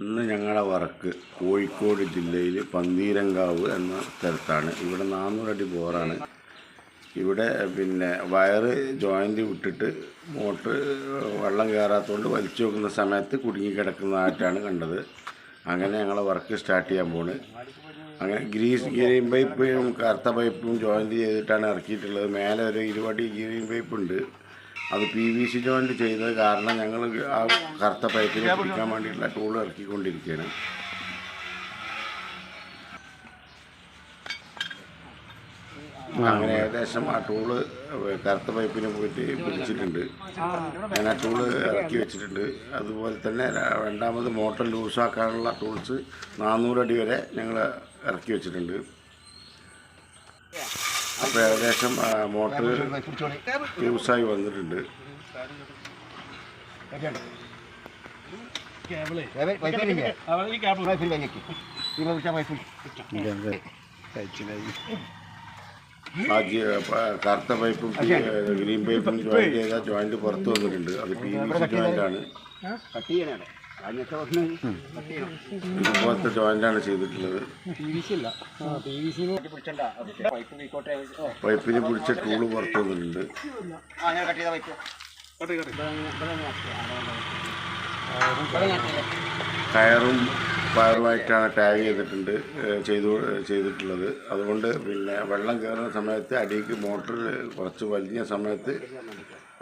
ഇന്ന് ഞങ്ങളുടെ വർക്ക് കോഴിക്കോട് ജില്ലയിൽ പന്തീരങ്കാവ് എന്ന സ്ഥലത്താണ്. ഇവിടെ നാനൂറടി ബോറാണ്. ഇവിടെ പിന്നെ വയറ് ജോയിന്റ് വിട്ടിട്ട് മോട്ടർ വെള്ളം കയറാത്തതുകൊണ്ട് വലിച്ചു നോക്കുന്ന സമയത്ത് കുടുങ്ങിക്കിടക്കുന്നതായിട്ടാണ് കണ്ടത്. അങ്ങനെ ഞങ്ങളെ വർക്ക് സ്റ്റാർട്ട് ചെയ്യാൻ പോണ്. അങ്ങനെ ഗ്രീസ് ഗ്രീൻ പൈപ്പും കറുത്ത പൈപ്പും ജോയിന്റ് ചെയ്തിട്ടാണ് ഇറക്കിയിട്ടുള്ളത്. മേലെ ഒരു ഇരുപടി ഗ്രീൻ പൈപ്പ് ഉണ്ട് അത് പി വി സി ജോയിന്റ് ചെയ്തത് കാരണം ഞങ്ങൾ ആ കറുത്ത പൈപ്പിൽ പിടിക്കാൻ വേണ്ടിയിട്ടുള്ള ടൂൾ ഇറക്കിക്കൊണ്ടിരിക്കുകയാണ്. അങ്ങനെ ഏകദേശം ആ ടൂൾ കറുത്ത പൈപ്പിന് പോയിട്ട് പിടിച്ചിട്ടുണ്ട്. ഞാൻ ആ ടൂൾ ഇറക്കി വെച്ചിട്ടുണ്ട്. അതുപോലെ തന്നെ രണ്ടാമത് മോട്ടർ ലൂസാക്കാനുള്ള ടൂൾസ് നാനൂറടി വരെ ഞങ്ങൾ ഇറക്കി വെച്ചിട്ടുണ്ട്. അപ്പോൾ ഏകദേശം മോട്ടർ യൂസായി വന്നിട്ടുണ്ട്. കറുത്ത പൈപ്പും ഗ്രീൻ പൈപ്പും ജോയിൻ ചെയ്ത ജോയിന്റ് പുറത്ത് വന്നിട്ടുണ്ട്. അത് പി വി സി ജോയിന്റാണ് ഇതുപോലത്തെ ജോയിന്റാണ് ചെയ്തിട്ടുള്ളത് പൈപ്പിന് പിടിച്ച ടൂൾ പുറത്തു വന്നിട്ടുണ്ട് കയറും പയറുമായിട്ടാണ് ടാഗ് ചെയ്തിട്ടുണ്ട് ചെയ്തു ചെയ്തിട്ടുള്ളത്. അതുകൊണ്ട് പിന്നെ വെള്ളം കയറുന്ന സമയത്ത് അടിക്ക് മോട്ടർ കുറച്ച് വലിഞ്ഞ സമയത്ത്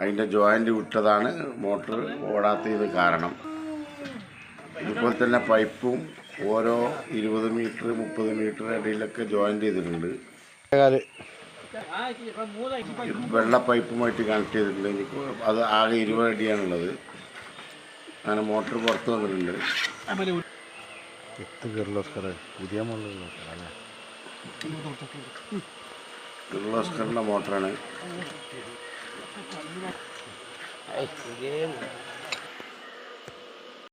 അതിന്റെ ജോയിന്റ് വിട്ടതാണ് മോട്ടർ ഓടാത്തതിന് കാരണം. ഇതുപോലെ തന്നെ പൈപ്പും ഓരോ ഇരുപത് മീറ്റർ മുപ്പത് മീറ്റർ ഇടയിലൊക്കെ ജോയിൻ ചെയ്തിട്ടുണ്ട്. വെള്ള പൈപ്പുമായിട്ട് കണക്ട് ചെയ്തിട്ടുണ്ട്. എനിക്ക് അത് ആകെ ഇരുപത് അടിയാണുള്ളത്. അങ്ങനെ മോട്ടർ പുറത്ത് വന്നിട്ടുണ്ട്. കിർലോസ്കറിന്റെ മോട്ടറാണ്.